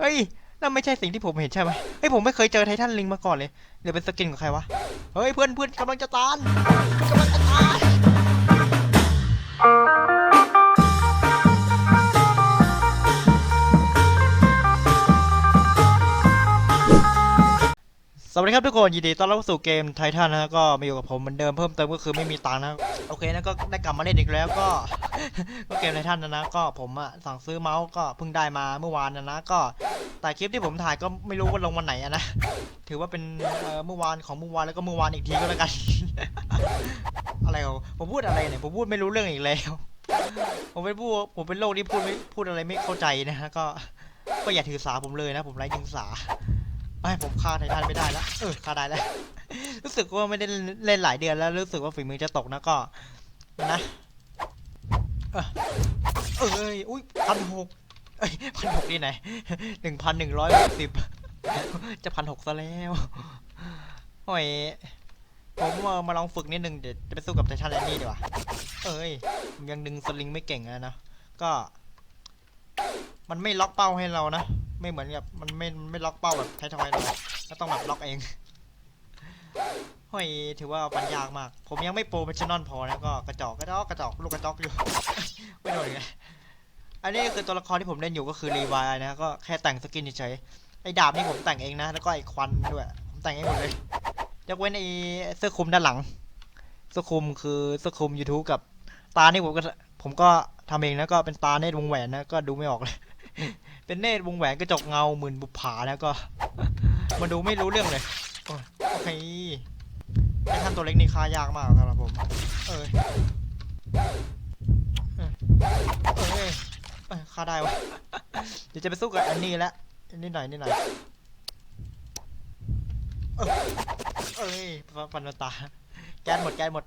เฮ้ยนั่นไม่ใช่สิ่งที่ผมเห็นใช่ไหมเฮ้ยผมไม่เคยเจอไททันลิงมาก่อนเลยเดี๋ยวเป็นสกินของใครวะ เฮ้ยเพื่อนเพื่อนกำลังจะตายกำลังจะตาย สวัสดีครับทุกคนยินดีต้อนรับสู่เกมไททันนะฮะก็มาอยู่กับผมเหมือนเดิมเพิ่มเติมก็คือไม่มีตังค์นะโอเคนะก็ได้กลับมาเล่นอีกแล้วก็ก็เกมไททันนะนะก็ผมอะสั่งซื้อเมาส์ก็เพิ่งได้มาเมื่อวานนะนะก็แต่คลิปที่ผมถ่ายก็ไม่รู้ว่าลงวันไหนอะนะถือว่าเป็นเมื่อวานของเมื่อวานแล้วก็เมื่อวานอีกทีก็แล้วกัน อะไรของผมพูดอะไรเนี่ยผมพูดไม่รู้เรื่องอีกแล้ว ผมเป็นผู้ผมเป็นโรคที่พูดไม่พูดอะไรไม่เข้าใจนะฮะก็ก็อย่าถือสาผมเลยนะ ผมไร้เดียงสา ไม่ผมฆ่าไททันไม่ได้แล้วเออฆ่าได้แล้ว รู้สึกว่าไม่ได้เล่นหลายเดือนแล้ว รู้สึกว่าฝีมือจะตกนะก็นะเออเอ้ยอุ้ยพันหกเอ้ยพันหกที่ไหนหนึ่งพันหนึ่งร้อยหกสิบจะพันหกซะแล้วโอ้ยผมเออมาลองฝึกนิดนึงเดี๋ยวจะไปสู้กับไททันแลนนี่ดีกว่าเอ้ยยังดึงสลิงไม่เก่งอะนะก็ มันไม่ล็อกเป้าให้เรานะ ไม่เหมือนกับมันไม่ไม่ล็อกเป้าแบบไททอยเราก็ต้องแบบล็อกเองเฮ้ยถือว่าปัญยากมาก ผมยังไม่โปรเฟชชั่นอลพอนะก็กระจอกกระจอกกระจอกลูกกระจอกอยู่ไม่โดนไงอันนี้คือตัวละครที่ผมเล่นอยู่ก็คือรีวายนะก็แค่แต่งสกินเฉยไอ้ดาบนี่ผมแต่งเองนะ แล้วก็ไอ้ควันด้วยผมแต่งเองหมดเลยยกเว้นไอ้เสื้อคลุมด้านหลังเสื้อคลุมคือเสื้อคลุม YouTube กับตานี่ผมก็ผมก็ทำเองนะก็เป็นตาเนตวงแหวนนะก็ดูไม่ออกเลย เป็นเนตรวงแหวนกระจกเงาหมื่นบุปผานะก็ มาดูไม่รู้เรื่องเลยโอ้ยไอ้ท่านตัวเล็กนี่ฆ่ายากมากสำหรับผม เออยเอยเอยเอยฆ่าได้วะ เดี๋ยวจะไปสู้กับอันนี้แล้วนิดหน่อยนิดหน่อยเอยเอ้ยฟันตา แก๊สหมดแก๊สหมด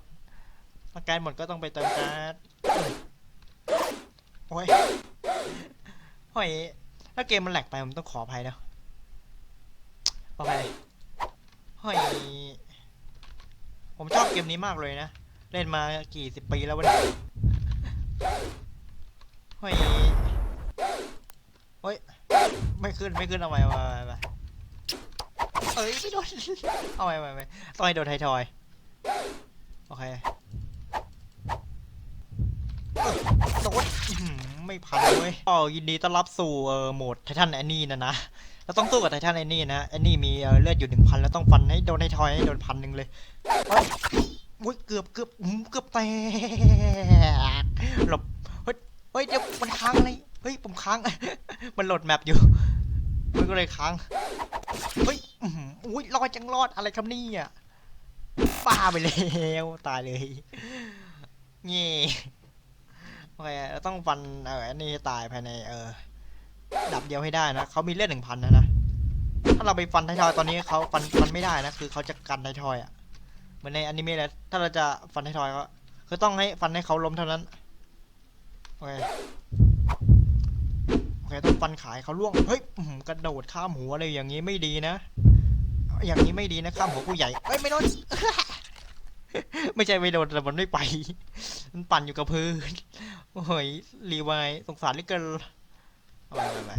ถ้าแก๊สหมดก็ต้องไปเติมแก๊สโอ้ยโอ้ย ถ้าเกมมันแหลกไปผมต้องขออภัยนะขออภัยโอ้ยผมชอบเกมนี้มากเลยนะ เล่นมากี่สิบปีแล้ววะเนี่ยโอ้ยโอ้ย ไม่ขึ้นไม่ขึ้นเอาไว้เอาไว้เอาไว้เอ้ยไม่โดนเอาไว้เอาไว้เอาไว้ต้องให้โดนไทยทอย โอเคโดน ไม่พันเลยก็ยินดีต้อนรับสู่เอ่อโหมดไททันแอนนี่นะนะเราต้องสู้กับไททันแอนนี่นะแอนนี่มีเอ่อเลือดอยู่หนึ่งพันแล้วต้องฟันให้โดนไททอยให้โดนพันหนึ่งเลยอ้ยอุ้ยเกือบเกือบอื้อเกือบแตกหลบเฮ้ยเฮ้ยเดี๋ยวมันค้างอะไรเฮ้ยผมค้าง มันโหลดแมปอยู่มันก็เลยค้างเฮ้ยอุ้มอุ้ยรอดจังรอดอะไรครับนี่ยป้าไปแล้วตายเลยเงี้ โอเคเราต้องฟันเอออันนี้ตายภายในเออดับเดียวให้ได้นะเขามีเลือดหนึ่งพันนะนะถ้าเราไปฟันไททอยตอนนี้เขาฟันฟันไม่ได้นะคือเขาจะกันไททอยอะเหมือนในอนิเมะเลยถ้าเราจะฟันไททอยก็คือต้องให้ฟันให้เขาล้มเท่านั้นโอเคโอเคต้องฟันขายเขาล่วงเฮ้ยกระโดดข้ามหัวเลยอย่างนี้ไม่ดีนะ อย่างนี้ไม่ดีนะข้ามหัวผู้ใหญ่เอ้ยไม่โดนไม่ใช่ไม่โดนแต่มันไม่ไป มันปั่นอยู่กับพื้น โอ้ยรีไวายสงสารเหลือเกินเอาไปไปไป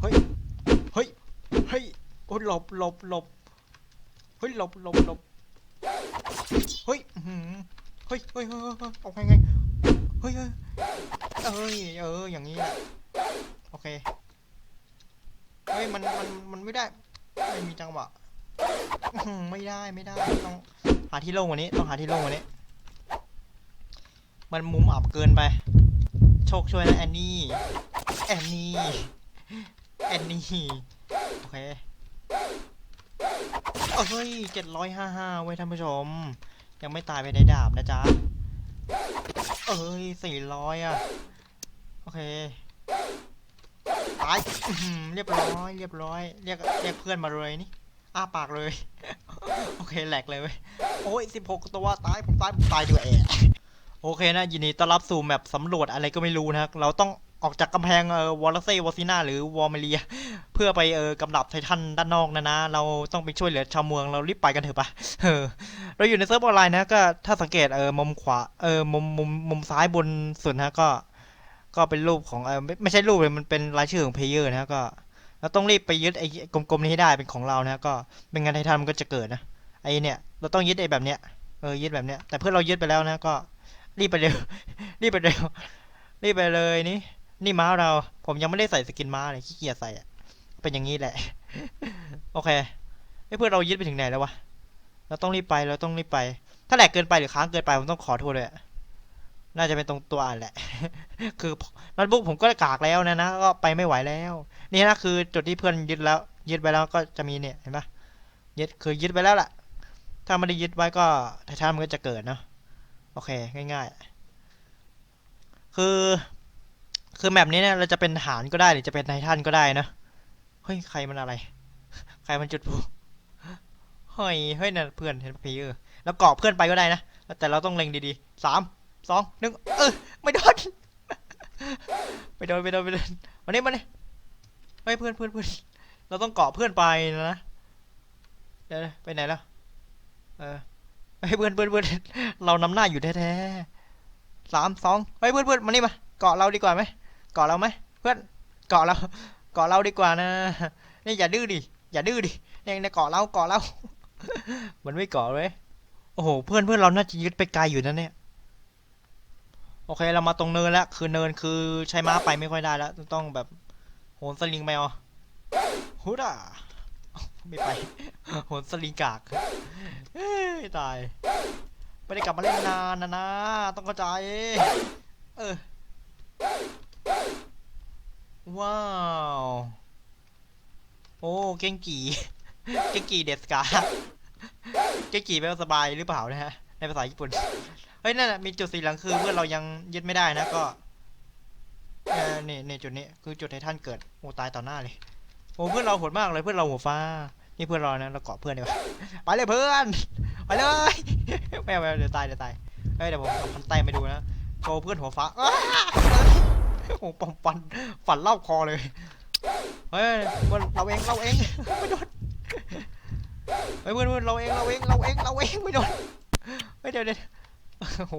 เฮ้ย เฮ้ย เฮ้ย โอ้ยหลบหลบหลบเฮ้ยหลบหลบหลบเฮ้ยเฮ้ย เฮ้ยเฮ้ยเฮ้ยเฮ้ยออกไปไง เฮ้ยเฮ้ยเอ้ย เออ อย่างนี้ โอเค เฮ้ย มัน มัน มันไม่ได้ ไม่มีจังหวะไม่ได้ ไม่ได้ ต้องหาที่โล่งกว่านี้ ต้องหาที่โล่งกว่านี้ มันมุมอับเกินไป คช่วยนะแอนนี่ แอนนี่ แอนนี่ โอเคเอ้ยเจ็ดร้อยห้าห้าเว้ท่านผู้ชม ยังไม่ตายไปในดาบนะจ๊ะ เอ้ยสี่ร้อยอะ โอเคตายเรียบร้อยเรียบร้อย เรียกเรียกเพื่อนมาเลยนี่ อ้าปากเลย โอเคแหลกเลยเว้ย โอ้ยสิบหกตัวตายผมตายผมตายด้วยแอ โอเคนะ ยินดีต้อนรับสู่แมปสำรวจอะไรก็ไม่รู้นะเราต้องออกจากกำแพงเอ่อวอลเซ่วอซิน่าหรือวอร์เมเลีย เพื่อไปเออกำลับไททันด้านนอกนะนะ เราต้องไปช่วยเหลือชาวเมืองเรารีบไปกันเถอะปะเออเราอยู่ในเซิร์ฟออนไลน์นะก็ถ้าสังเกตเออมุมขวาเออมุมมุมมุมซ้ายบนสุดนะก็ ก็เป็นรูปของเออไม่ไม่ใช่รูปเลยมันเป็นรายชื่อของเพลเยอร์นะก็ เราต้องรีบไปยึดไอ้กลมๆนี้ให้ได้เป็นของเรานะก็เป็นงานไททันมันก็จะเกิดนะไอ้เนี่ยเราต้องยึดไอ้แบบเนี้ยเออยึดแบบเนี้ยแต่เพื่อนเรายึดไปแล้วนะก็ รีบไปเร็ว รีบไปเร็ว รีบไปเลยนี่ นี่ม้าเรา ผมยังไม่ได้ใส่สกินม้าเลยขี้เกียจใส่อะเป็นอย่างนี้แหละ โอเคไอ้เพื่อนเรายึดไปถึงไหนแล้ววะ เราต้องรีบไป เราต้องรีบไป ถ้าแหลกเกินไปหรือค้างเกินไปผมต้องขอโทษเลยอะน่าจะเป็นตรงตัวอ่านแหละ คือโน้ตบุ๊กผมก็กากแล้วนะนะ ก็ไปไม่ไหวแล้ว นี่นะคือจุดที่เพื่อนยึดแล้ว ยึดไปแล้วก็จะมีเนี่ยเห็นปะยึดคือยึดไปแล้วล่ะ ถ้าไม่ได้ยึดไว้ก็ไททันมันก็จะเกิดเนาะ โอเค ง่ายๆ คือ คือแมปนี้เนี่ยเราจะเป็นทหารก็ได้หรือจะเป็นไททันก็ได้นะ เฮ้ย ใครมันอะไร ใครมันจุดพลุเฮ้ย เฮ้ยนั่นเพื่อนเห็นพีเออแล้วเกาะเพื่อนไปก็ได้นะ แต่เราต้องเล็งดีๆสามสองหนึ่งเออไม่โดนไม่โดนไม่โดนไม่โดนมานี่มานี่เฮ้ยเพื่อนเพื่อนเพื่อนเราต้องเกาะเพื่อนไปนะเดี๋ยวไปไหนแล้วเออ เฮ้ยเพื่อนเพื่อนเพื่อนเรานำหน้าอยู่แท้ๆสามสองเฮ้ยเพื่อนเพื่อนมานี่มาเกาะเราดีกว่าไหมเกาะเราไหมเพื่อนเกาะเราเกาะเราดีกว่านะนี่อย่าดื้อดิอย่าดื้อดิเนี่ยเนี่ยเกาะเราเกาะเรามันไม่เกาะเลยโอ้โหเพื่อนเพื่อนเราน่าจะยึดไปไกลอยู่นะเนี่ยโอเคเรามาตรงเนินแล้วคือเนินคือใช้ม้าไปไม่ค่อยได้แล้ว ต้องแบบโหนสลิงแมวฮูด่า ไม่ไปโหนสลิงกากเอ้ยตาย ไม่ได้กลับมาเล่นนานนะนะ ต้องเข้าใจ เออ ว้าว โอ้ เก่งกี่ เก่งกี่เดสกา เก่งกี่แปลว่าสบายหรือเปล่านะฮะ ในภาษาญี่ปุ่น เฮ้ย นั่นน่ะมีจุดสีเหลืองคือเพื่อนเรายังยึดไม่ได้นะก็เนี่นี่จุดนี้คือจุดไททันเกิด โอ้ ตายต่อหน้าเลย โอ้เพื่อนเราโหดมากเลยเพื่อนเราหัวฟ้า นี่เพื่อนเรานะเราเกาะเพื่อนดีกว่าไปเลยเพื่อนไปเลยไม่เอาไม่เอาเดี๋ยวตายเดี๋ยวตายเฮ้ยเดี๋ยวผมเอาพันไตมาดูนะโชว์เพื่อนหัวฟ้าอ้โอ้ปอมปันฝันเล่าคอเลยเฮ้ยเพื่อนเราเองเราเองไม่โดนเฮ้ยเพื่อนเพื่อนเราเองเราเองเราเองเราเองไม่โดนเฮ้ยเดี๋ยวเดี๋ยวโอ้โห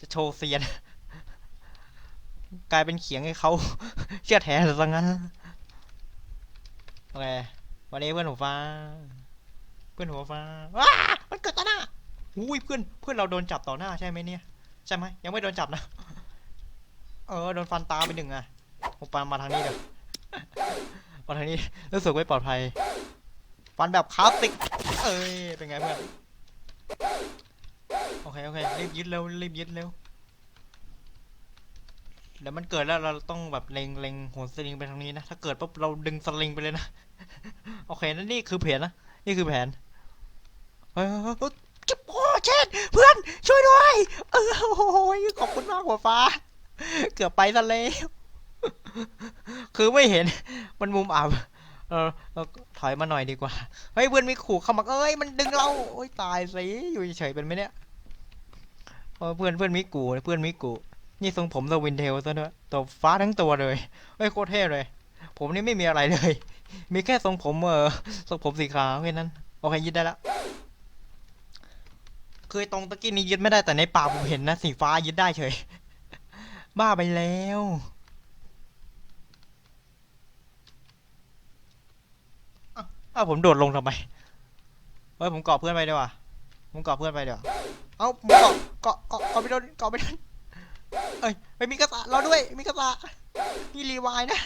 จะโชว์เซียนกลายเป็นเขียงให้เขาเชื่อแท้ซะงั้น อเควันนี้เพื่อนหัวฟ้า เพื่อนหัวฟ้าว้ามันเกิดต่อหน้าอุ้ยเพื่อนเพื่อนเราโดนจับต่อหน้าใช่ไหมเนี่ยใช่ไหมยังไม่โดนจับนะ เออโดนฟันตาไปหนึ่งอะผมปามาทางนี้เดี๋ยวมาทางนี้รู้สึกไม่ปลอดภัย ฟันแบบคลาสสิกเอ้ยเป็นไงเพื่อนโอเคโอเครีบยึดเร็วรีบยึดเร็ว เดี๋ยวมันเกิดแล้วเราต้องแบบเล็งเล็งโหนสลิงไปทางนี้นะ ถ้าเกิดปุ๊บเราดึงสลิงไปเลยนะ โอเคนั่นนี่คือแผนนะ นี่คือแผนเฮ้ยเฮ้ยเฮ้ยเฮ้ยจิ๊บโอ้เช่นเพื่อนช่วยด้วย เออโอ้ยขอบคุณมากหัวฟ้า เกือบไปซะแล้วคือไม่เห็น มันมุมอับ เออเราถอยมาหน่อยดีกว่า เฮ้ยเพื่อนมีขู่เข้ามาเอ้ยมันดึงเราโอ้ยตายสิอยู่เฉยเป็นไหมเนี่ยเออเพื่อนเพื่อนมิกูเพื่อนมิกู นี่ทรงผมตัววินเทลซะด้วยตัวฟ้าทั้งตัวเลยเฮ้ยโคตรเท่เลย ผมนี่ไม่มีอะไรเลย มีแค่ทรงผมเออทรงผมสีขาวแค่นั้น โอเคยึดได้แล้วคือตรงตะกี้นี้ยึดไม่ได้แต่ในป่าผมเห็นนะสีฟ้ายึดได้เฉย บ้าไปแล้วอ้าวอ้าวผมโดดลงทำไม เฮ้ยผมเกาะเพื่อนไปดีกว่า ผมเกาะเพื่อนไปเดี๋ยวาเอ้าผมเกาะเกาะเกาะเกาะไปโดนเกาะไปโดน เอ้ยไปมีกระสะเราด้วยมีกระสะนี่รีวายนะ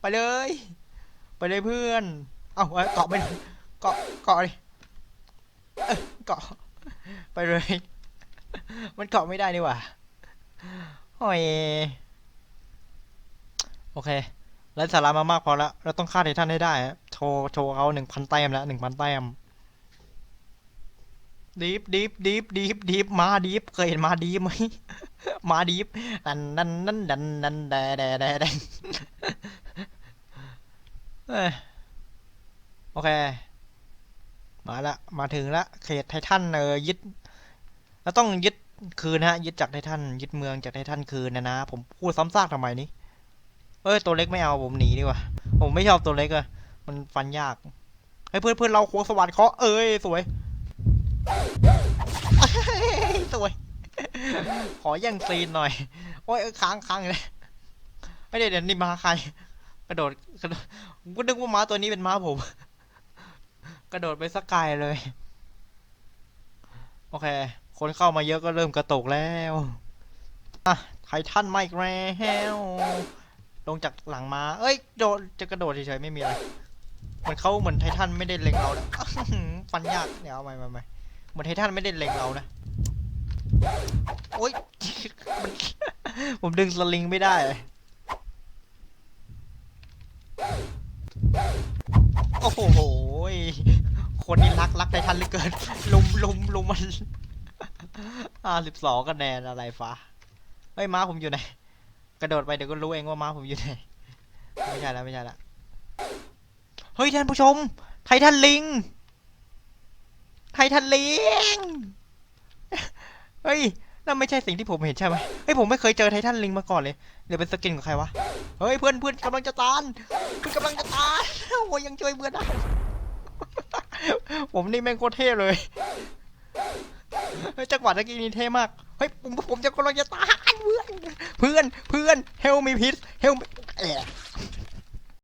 ไปเลย ไปเลยเพื่อน เอาเอ้เกาะไปเกาะเกาะเลยเกาะไปเลย มันเกาะไม่ได้นี่หว่าโอ้ยโอเคไร้สาระมามากพอแล้ว เราต้องฆ่าไททันให้ได้ โชว์โชว์เขาหนึ่งพันแต้มแล้วหนึ่งพันแต้ม ดีฟดีฟดีฟดีฟดีฟมาดีฟเคยเห็นมาดีฟไหมมาดีฟดันดันดันดันดันแดแดแดแดโอเค มาละมาถึงละเขตไททันเออยึดเราต้องยึดคืนฮะ ยึดจากไททันยึดเมืองจากไททันคืนนะนะผมพูดซ้ำซากทำไมนี่เอ้ยตัวเล็กไม่เอาผมหนีดีกว่าผมไม่ชอบตัวเล็กอะมันฟันยากให้เพื่อนเพื่อนเราโค้งสวัสดิ์เคาะเอ้ยสวย วยขอแย่งซีนหน่อย โอ้ยค้างค้างเลยไม่ได้เดี๋ยวนี่มาใคร กระโดดกระโดดผมก็นึกว่าม้าตัวนี้เป็นม้าผม กระโดดไปสักไกลเลย โอเค คนเข้ามาเยอะก็เริ่มกระตกแล้วอะไททันไมาอีกแล้วลงจากหลังมาเอ้ย โดดจะกระโดดเฉยๆไม่มีอะไรเหมือนเขาเหมือนไททันไม่ได้เล็งเรานะอื้อหือฟันยากเดี๋ยวเอาใหม่ใหม่ใหม่เหมือนไททันไม่ได้เล็งเรานะ โอ๊ยมันผมดึงสลิงไม่ได้เลยโอ้โหคนนี้รักรักไททันเหลือเกิน ลุมลุมลุมมันอ่าสิบสองคะแนนอะไรฟ้าเฮ้ยม้าผมอยู่ไหน กระโดดไปเดี๋ยวก็รู้เองว่าม้าผมอยู่ไหน ไม่ใช่แล้วไม่ใช่แล้วเฮ้ยท่านผู้ชม ไททันลิง ไททันลิง เฮ้ยนั่นไม่ใช่สิ่งที่ผมเห็นใช่ไหมเฮ้ยผมไม่เคยเจอไททันลิงมาก่อนเลย เดี๋ยวเป็นสกินของใครวะ เฮ้ยเพื่อนเพื่อนกำลังจะตานเพื่อนกำลังจะตานโอ้ยยังช่วยเพื่อนได้ ผมนี่แม่งโคตรเท่เลยเฮ้ยจังหวะตะกี้นี้เท่มาก เฮ้ยผมผมจะกำลังจะตายเพื่อน เพื่อนเพื่อน help me please help me เอ๊ะ